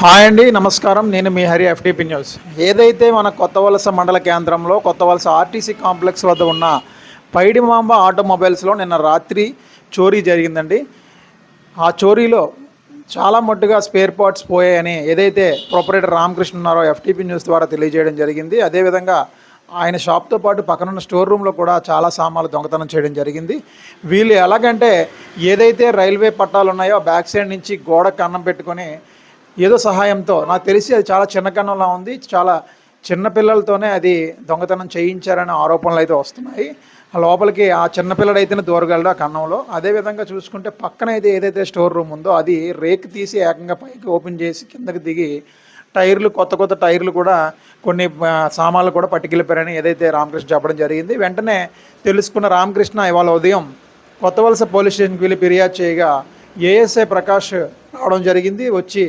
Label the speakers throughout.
Speaker 1: Hi అండి నమస్కారం. నేను మీ హరి ఎఫ్టీపీ న్యూస్. ఏదైతే మన కొత్త వలస మండల కేంద్రంలో కొత్త వలస ఆర్టీసీ కాంప్లెక్స్ వద్ద ఉన్న పైడిమాంబ ఆటోమొబైల్స్లో నిన్న రాత్రి చోరీ జరిగిందండి. ఆ చోరీలో చాలా మట్టుగా స్పేర్ పార్ట్స్ పోయాయని ఏదైతే ప్రొపరేటర్ రామకృష్ణ ఉన్నారో ఎఫ్టీపీ న్యూస్ ద్వారా తెలియజేయడం జరిగింది. అదేవిధంగా ఆయన షాప్తో పాటు పక్కనున్న స్టోర్ రూమ్లో కూడా చాలా సామాన్లు దొంగతనం చేయడం జరిగింది. వీళ్ళు ఎలాగంటే ఏదైతే రైల్వే పట్టాలు ఉన్నాయో బ్యాక్ సైడ్ నుంచి గోడకు అన్నం పెట్టుకొని ఏదో సహాయంతో. నాకు తెలిసి అది చాలా చిన్న కన్నంలా ఉంది. చాలా చిన్నపిల్లలతోనే అది దొంగతనం చేయించారనే ఆరోపణలు అయితే వస్తున్నాయి. ఆ లోపలికి ఆ చిన్నపిల్లడైతేనే దూరగలడు ఆ కన్నంలో అదేవిధంగా చూసుకుంటే పక్కన అయితే ఏదైతే స్టోర్ రూమ్ ఉందో అది రేక్ తీసి ఏకంగా పైకి ఓపెన్ చేసి కిందకి దిగి టైర్లు కొత్త కొత్త టైర్లు కూడా కొన్ని సామాన్లు కూడా పట్టుకెళ్ళిపోయారని ఏదైతే రామకృష్ణ చెప్పడం జరిగింది. వెంటనే తెలుసుకున్న రామకృష్ణ ఇవాళ ఉదయం కొత్త వలస పోలీస్ స్టేషన్కి వెళ్ళి ఫిర్యాదు చేయగా ఏఎస్ఐ ప్రకాష్ రావడం జరిగింది. వచ్చి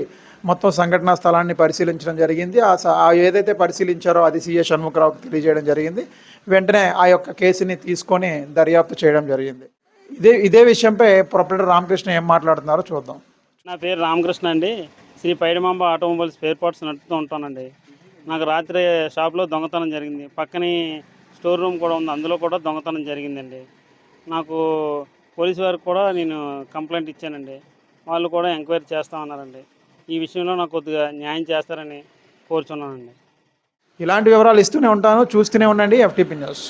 Speaker 1: మొత్తం సంఘటనా స్థలాన్ని పరిశీలించడం జరిగింది. ఆ స- ఏదైతే పరిశీలించారో అది సీఏ షణ్ముఖరావుకి తెలియజేయడం జరిగింది. వెంటనే ఆ యొక్క కేసుని తీసుకొని దర్యాప్తు చేయడం జరిగింది. ఇదే ఇదే విషయంపై ప్రొపరేటర్ రామకృష్ణ ఏం మాట్లాడుతున్నారో చూద్దాం.
Speaker 2: నా పేరు రామకృష్ణ అండి. Sri Paidamamba automobile spare parts నడుపుతూ ఉంటానండి. నాకు రాత్రి షాప్లో దొంగతనం జరిగింది. పక్కనే స్టోర్ రూమ్ కూడా ఉంది. అందులో కూడా దొంగతనం జరిగిందండి. నాకు పోలీసు వారికి కూడా నేను కంప్లైంట్ ఇచ్చానండి. వాళ్ళు కూడా ఎంక్వైరీ చేస్తామన్నారండి ఈ విషయంలో నాకు కొద్దిగా న్యాయం చేస్తారని కోరుచున్నానండి.
Speaker 1: ఇలాంటి వివరాలు ఇస్తూనే ఉంటాను. చూస్తూనే ఉండండి ఎఫ్టీపీ న్యూస్.